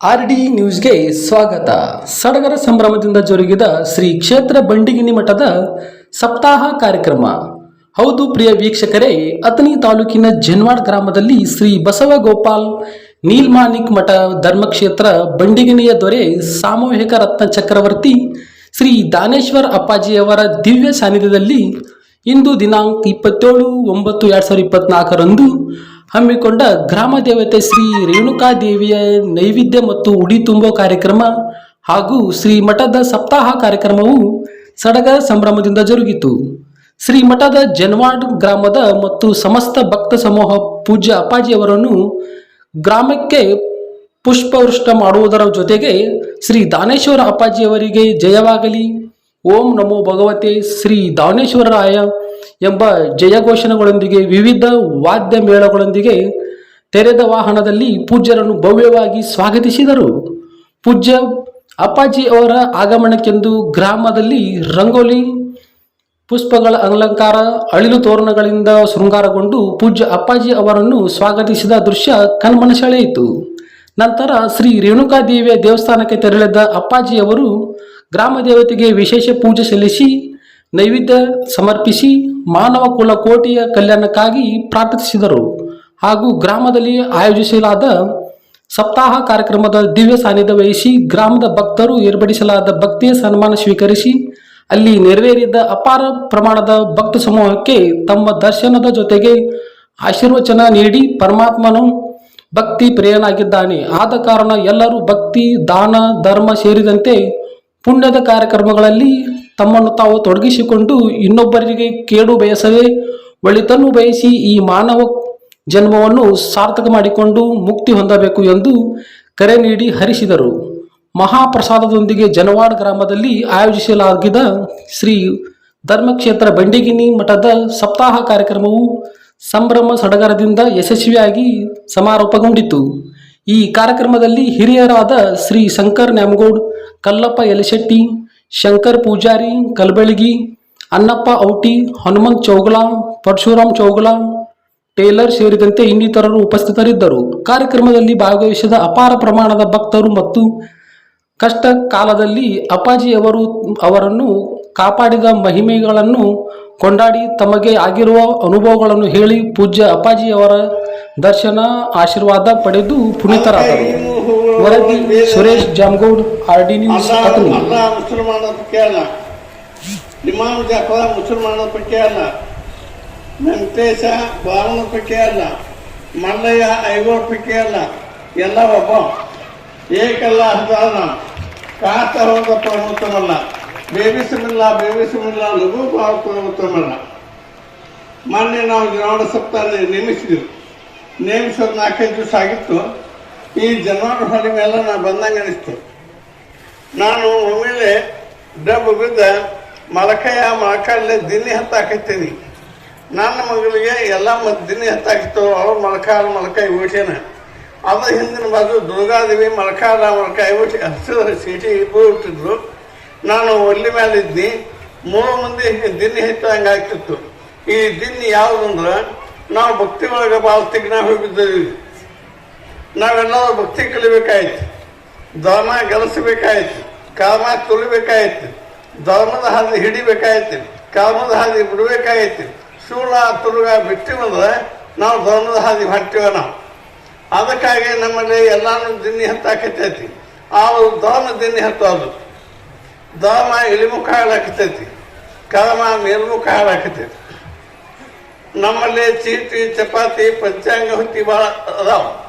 R D ನ್ಯೂಸ್ಗೆ ಸ್ವಾಗತ. ಸಡಗರ ಸಂಭ್ರಮದಿಂದ ಜರುಗಿದ ಶ್ರೀ ಕ್ಷೇತ್ರ ಬಂಡಿಗಿನಿ ಮಠದ ಸಪ್ತಾಹ ಕಾರ್ಯಕ್ರಮ. ಹೌದು ಪ್ರಿಯ ವೀಕ್ಷಕರೇ ಅತನಿ ತಾಲೂಕಿನ ಜನ್ವಾಡ್ ಗ್ರಾಮದಲ್ಲಿ ಶ್ರೀ ಬಸವ ಗೋಪಾಲ್ ನೀಲ್ಮಾನಿಕ್ ಮಠ ಧರ್ಮಕ್ಷೇತ್ರ ಬಂಡಿಗಿನಿಯ ದೊರೆ ಸಾಮೂಹಿಕ ರತ್ನ ಚಕ್ರವರ್ತಿ ಶ್ರೀ ದಾನೇಶ್ವರ್ ಅಪ್ಪಾಜಿಯವರ ದಿವ್ಯ ಸಾನ್ನಿಧ್ಯದಲ್ಲಿ ಇಂದು ದಿನಾಂಕ ಇಪ್ಪತ್ತೇಳು ಒಂಬತ್ತು ಎರಡು ಸಾವಿರದ ಇಪ್ಪತ್ನಾಲ್ಕರಂದು ಹಮ್ಮಿಕೊಂಡ ಗ್ರಾಮ ದೇವತೆ ಶ್ರೀ ರೇಣುಕಾ ದೇವಿಯ ನೈವೇದ್ಯ ಮತ್ತು ಉಡಿ ತುಂಬೋ ಕಾರ್ಯಕ್ರಮ ಹಾಗೂ ಶ್ರೀ ಮಠದ ಸಪ್ತಾಹ ಕಾರ್ಯಕ್ರಮವು ಸಡಗರ ಸಂಭ್ರಮದಿಂದ ಜರುಗಿತು. ಶ್ರೀ ಮಠದ ಜನ್ವಾಡ್ ಗ್ರಾಮದ ಮತ್ತು ಸಮಸ್ತ ಭಕ್ತ ಸಮೂಹ ಪೂಜ್ಯ ಅಪ್ಪಾಜಿಯವರನ್ನು ಗ್ರಾಮಕ್ಕೆ ಪುಷ್ಪವೃಷ್ಟ ಮಾಡುವುದರ ಜೊತೆಗೆ ಶ್ರೀ ದಾನೇಶ್ವರ ಅಪ್ಪಾಜಿಯವರಿಗೆ ಜಯವಾಗಲಿ. ಓಂ ನಮೋ ಭಗವತೆ ಶ್ರೀ ದಾನೇಶ್ವರಾಯ ಎಂಬ ಜಯಘೋಷಣೆಗಳೊಂದಿಗೆ ವಿವಿಧ ವಾದ್ಯ ಮೇಳಗಳೊಂದಿಗೆ ತೆರೆದ ವಾಹನದಲ್ಲಿ ಪೂಜ್ಯರನ್ನು ಭವ್ಯವಾಗಿ ಸ್ವಾಗತಿಸಿದರು. ಪೂಜ್ಯ ಅಪ್ಪಾಜಿ ಅವರ ಆಗಮನಕ್ಕೆಂದು ಗ್ರಾಮದಲ್ಲಿ ರಂಗೋಲಿ, ಪುಷ್ಪಗಳ ಅಲಂಕಾರ, ಅಳಿಲು ತೋರಣಗಳಿಂದ ಶೃಂಗಾರಗೊಂಡು ಪೂಜ್ಯ ಅಪ್ಪಾಜಿ ಅವರನ್ನು ಸ್ವಾಗತಿಸಿದ ದೃಶ್ಯ ಕಣ್ಮನ ಸೆಳೆಯಿತು ನಂತರ ಶ್ರೀ ರೇಣುಕಾದೇವಿಯ ದೇವಸ್ಥಾನಕ್ಕೆ ತೆರಳಿದ ಅಪ್ಪಾಜಿಯವರು ಗ್ರಾಮ ದೇವತೆಗೆ ವಿಶೇಷ ಪೂಜೆ ಸಲ್ಲಿಸಿ ನೈವೇದ್ಯ ಸಮರ್ಪಿಸಿ ಮಾನವ ಕುಲ ಕೋಟಿಯ ಕಲ್ಯಾಣಕ್ಕಾಗಿ ಪ್ರಾರ್ಥಿಸಿದರು. ಹಾಗೂ ಗ್ರಾಮದಲ್ಲಿ ಆಯೋಜಿಸಲಾದ ಸಪ್ತಾಹ ಕಾರ್ಯಕ್ರಮದ ದಿವ್ಯ ಸಾನ್ನಿಧ್ಯ ವಹಿಸಿ ಗ್ರಾಮದ ಭಕ್ತರು ಏರ್ಪಡಿಸಲಾದ ಭಕ್ತಿಯ ಸನ್ಮಾನ ಸ್ವೀಕರಿಸಿ, ಅಲ್ಲಿ ನೆರವೇರಿದ ಅಪಾರ ಪ್ರಮಾಣದ ಭಕ್ತ ಸಮೂಹಕ್ಕೆ ತಮ್ಮ ದರ್ಶನದ ಜೊತೆಗೆ ಆಶೀರ್ವಚನ ನೀಡಿ ಪರಮಾತ್ಮನು ಭಕ್ತಿ ಪ್ರಿಯನಾಗಿದ್ದಾನೆ. ಆದ ಕಾರಣ ಎಲ್ಲರೂ ಭಕ್ತಿ, ದಾನ, ಧರ್ಮ ಸೇರಿದಂತೆ ಪುಣ್ಯದ ಕಾರ್ಯಕ್ರಮಗಳಲ್ಲಿ ತಮ್ಮನ್ನು ತಾವು ತೊಡಗಿಸಿಕೊಂಡು ಇನ್ನೊಬ್ಬರಿಗೆ ಕೇಡು ಬಯಸದೆ ಒಳಿತನ್ನು ಬಯಸಿ ಈ ಮಾನವ ಜನ್ಮವನ್ನು ಸಾರ್ಥಕ ಮಾಡಿಕೊಂಡು ಮುಕ್ತಿ ಹೊಂದಬೇಕು ಎಂದು ಕರೆ ನೀಡಿ ಹರಿಸಿದರು. ಮಹಾಪ್ರಸಾದದೊಂದಿಗೆ ಜನವಾಡ ಗ್ರಾಮದಲ್ಲಿ ಆಯೋಜಿಸಲಾಗಿದ್ದ ಶ್ರೀ ಧರ್ಮಕ್ಷೇತ್ರ ಬಂಡಿಗಿನಿ ಮಠದ ಸಪ್ತಾಹ ಕಾರ್ಯಕ್ರಮವು ಸಂಭ್ರಮ ಸಡಗರದಿಂದ ಯಶಸ್ವಿಯಾಗಿ ಸಮಾರೋಪಗೊಂಡಿತು. ಈ ಕಾರ್ಯಕ್ರಮದಲ್ಲಿ ಹಿರಿಯರಾದ ಶ್ರೀ ಶಂಕರ್ ನ್ಯಾಮಗೌಡ್, ಕಲ್ಲಪ್ಪ ಯಲಶೆಟ್ಟಿ, ಶಂಕರ್ ಪೂಜಾರಿ, ಕಲ್ಬೆಳಗಿ ಅನ್ನಪ್ಪ ಔಟಿ, ಹನುಮಂತ್ ಚೌಗಲ, ಪರಶುರಾಮ್ ಚೌಗಲ, ಟೇಲರ್ ಸೇರಿದಂತೆ ಇನ್ನಿತರರು ಉಪಸ್ಥಿತರಿದ್ದರು. ಕಾರ್ಯಕ್ರಮದಲ್ಲಿ ಭಾಗವಹಿಸಿದ ಅಪಾರ ಪ್ರಮಾಣದ ಭಕ್ತರು ಮತ್ತು ಕಷ್ಟ ಕಾಲದಲ್ಲಿ ಅಪ್ಪಾಜಿಯವರು ಅವರನ್ನು ಕಾಪಾಡಿದ ಮಹಿಮೆಗಳನ್ನು ಕೊಂಡಾಡಿ ತಮಗೆ ಆಗಿರುವ ಅನುಭವಗಳನ್ನು ಹೇಳಿ ಪೂಜ್ಯ ಅಪ್ಪಾಜಿಯವರ ದರ್ಶನ ಆಶೀರ್ವಾದ ಪಡೆದು ಪುನೀತರಾದರು. ವರದಿ Suresh Jamagoud R D news Athani ಮುಸಲ್ಮಾನ ಪೈಕಿ ಅಲ್ಲ ಇಮಾಮ್ ಜಾಫರ್ ಮುಸಲ್ಮಾನ ಪೈಕಿ ಅಲ್ಲ ವೆಂಕಟೇಶ ಬಾಲನ ಪೈಕಿ ಅಲ್ಲ ಮಲ್ಲಯ್ಯ ಐಗೋರ್ ಪೈಕಿ ಅಲ್ಲ ಎಲ್ಲ ಒಬ್ಬ. ಏಕಲ್ಲ ಹದಾನ ಕಾತ ಹೋದಪ್ಪ ಉತ್ತಮಲ್ಲ ಬೇಬಿಸಮಿಲ್ಲ ಬೇಬಿಸಮಿಲ್ಲ ಲಘು ಭಾವಕ ಉತ್ತಮಲ್ಲ ಮೊನ್ನೆ ನಾವು ಜನಾಡ ಸಪ್ತಾಹ ನೇಮಿಸಿದ್ವಿ ನೇಮಿಸೋದು ನಾಲ್ಕೈದು ದಿವಸ ಆಗಿತ್ತು. ಈ ಜನವರಿ ಹೊಡೆ ಮೇಲೆ ನಾನು ಬಂದಂಗೆ ಅನಿಸ್ತು. ನಾನು ಒಮ್ಮೆಲೆ ಡಬ್ಬು ಬಿದ್ದ ಮಲಕಯ್ಯ ಮೊಳಕಲ್ಲೇ ದಿನಿ ಹತ್ತಾಕತ್ತೀನಿ ನನ್ನ ಮಗಳಿಗೆ ಎಲ್ಲ ಮತ್ತು ದಿನಿ ಹತ್ತಾಕಿತ್ತು ಅವ್ರ ಮೊಳಕಾಲ ಮೊಳಕಾಯಿ ಓಟ್ಯಾನ ಅದ ಹಿಂದಿನ ಬಾಜು ದುರ್ಗಾದೇವಿ ಮೊಳಕಾಲ ಮೊಳಕಾಯಿ ಓಟಿ ಹಸಿದ ಸೀಟಿ ಬಿಟ್ಟಿದ್ರು ನಾನು ಒಲ್ಲಿ ಮೇಲೆ ಇದ್ನಿ. ಮೂರು ಮಂದಿ ದಿನ್ನಿ ಹೆಚ್ಚಂಗೆ ಆಗ್ತಿತ್ತು. ಈ ದಿನ್ನಿ ಯಾವುದಂದ್ರೆ ನಾವು ಭಕ್ತಿ ಒಳಗೆ ಭಾಳ ತಿಗ್ನ ಹೋಗಿದ್ದೀವಿ. ನಾವೆಲ್ಲರೂ ಭಕ್ತಿ ಕಲಿಬೇಕಾಯ್ತು. ಧರ್ಮ ಗೆಲ್ಲಿಸಬೇಕಾಯ್ತು. ಕಾಮ ತುಳಿಬೇಕಾಯ್ತು. ಧರ್ಮದ ಹಾದಿ ಹಿಡಿಬೇಕಾಯ್ತು. ಕಾಮದ ಹಾದಿ ಬಿಡಬೇಕಾಯ್ತು. ಶೂಲ, ತುರುಗ ಬಿಟ್ಟಿವಂದ್ರೆ ನಾವು ಧರ್ಮದ ಹಾದಿ ಹೊಟ್ಟಿವ ನಾವು. ಅದಕ್ಕಾಗಿ ನಮ್ಮಲ್ಲಿ ಎಲ್ಲಾನು ದಿನ್ನಿ ಹತ್ತಾಕತೈತಿ ಆ ಧರ್ಮ ದಿನ್ನಿ ಹತ್ತೋದು. ಧರ್ಮ ಇಳಿಮುಖ ಹಾಳಾಕತೈತಿ ಕಾಮ ಮೇಲ್ಮುಖ ಹಾಳಾಕತೈತಿ ನಮ್ಮಲ್ಲಿ ಚೀಟಿ, ಚಪಾತಿ, ಪಂಚಾಂಗ ಹುತ್ತಿ ಭಾಳ ಅದಾವ.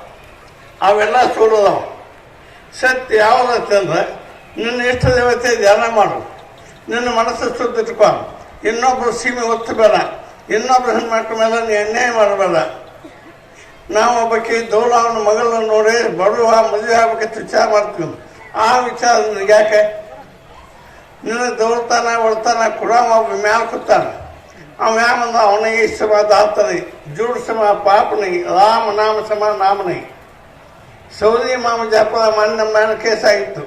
ಅವೆಲ್ಲ ಸುಳ್ಳು ಅದಾವ. ಸತ್ಯ ಯಾವುದಂತಂದ್ರೆ ನಿನ್ನ ಇಷ್ಟ ದೇವತೆ ಧ್ಯಾನ ಮಾಡು. ನಿನ್ನ ಮನಸ್ಸು ಶುದ್ಧ ಇಟ್ಕೊ ಇನ್ನೊಬ್ರು ಸೀಮೆ ಒತ್ತಬೇಡ. ಇನ್ನೊಬ್ರು ಹೆಣ್ಮಕ್ಳ ಮೇಲೆ ನೀ ಅನ್ಯಾಯ ಮಾಡಬೇಡ. ನಾವು ಒಬ್ಬಕ್ಕೆ ದೌಲವನ ಮಗಳನ್ನ ನೋಡಿ ಬಡವ, ಮದುವೆ ಆಗ್ಬೇಕಂತ ವಿಚಾರ ಮಾಡ್ತೀವಿ. ಆ ವಿಚಾರ ಯಾಕೆ ನಿನ್ನ ದೌಡ್ತಾನ ಒಳ್ತಾನ ಕೂಡ ಮ್ಯಾಲ ಕೂತಾನ. ಅವ ಮ್ಯಾಮಂದ ಅವನಿಗೆ ಇಷ್ಟವಾದ ಜೂಡ ಜೂಡ್ ಸಮ ಪಾಪನಿಗೆ, ರಾಮ ನಾಮ ಸಮ ನಾಮನಿಗೆ. ಸೌದಿ ಮಾಮ ಜಾಪ ಮನೆ ನಮ್ಮ ಮೇಲೆ ಕೇಸಾಗಿತ್ತು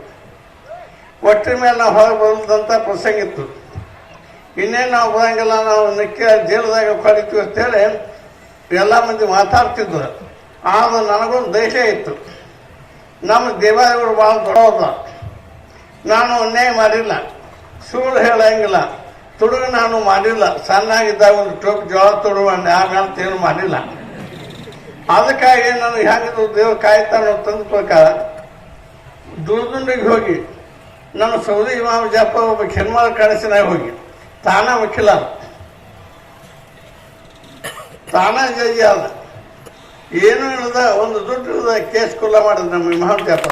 ಒಟ್ಟಿನ ಮೇಲೆ ನಾವು ಹೊರಗೆ ಬರೋದಂತ ಪ್ರಸಂಗ ಇತ್ತು. ಇನ್ನೇನು ನಾವು ಬರಂಗಿಲ್ಲ ನಾವು ನಿಕ್ಕ ಜೀಲದಾಗ ಕಡಿತೀವಿ ಅಂತೇಳಿ ಎಲ್ಲ ಮಂದಿ ಮಾತಾಡ್ತಿದ್ರು. ಆದ್ರೆ ನನಗೊಂದು ಧೈರ್ಯ ಇತ್ತು. ನಮ್ಮ ದೇವಾಲಯಗಳು ಭಾಳ ದೊಡ್ಡದ ನಾನು ಅನ್ಯಾಯ ಮಾಡಿಲ್ಲ. ಸುಳ್ಳು ಹೇಳಂಗಿಲ್ಲ. ತುಡುಗು ನಾನು ಮಾಡಿಲ್ಲ. ಸಣ್ಣಾಗಿದ್ದಾಗ ಒಂದು ಟೋಪ್ ಜೋಳ ತುಡುಗ ಆಮೇಲೆ ಏನು ಮಾಡಿಲ್ಲ. ಅದಕ್ಕಾಗಿ ನನಗೆ ಹೆಂಗಿದ್ರು ದೇವ್ರು ಕಾಯ್ತಾನೋ ತಂದು ಪ್ರಕಾರ ದುರ್ದುಂಡಿಗೆ ಹೋಗಿ, ನನ್ನ ಸೌದಿ ಇಮಾಮ್ ಜಪ್ಪ ಒಬ್ಬ ಕೆನ್ಮಾಳ ಕಳಿಸಿನಾಗ ಹೋಗಿ, ತಾನ ವಕೀಲ. ತಾನ ಜಜ್ಜಿ ಅದ ಏನೂ ಇಲ್ಲದ, ಒಂದು ದುಡ್ಡು ಇಲ್ಲದ ಕೇಸ್ ಕುಲ್ಲ ಮಾಡಿದ ನಮ್ಮ ಇಮಾಮ್ ಜಪ್ಪ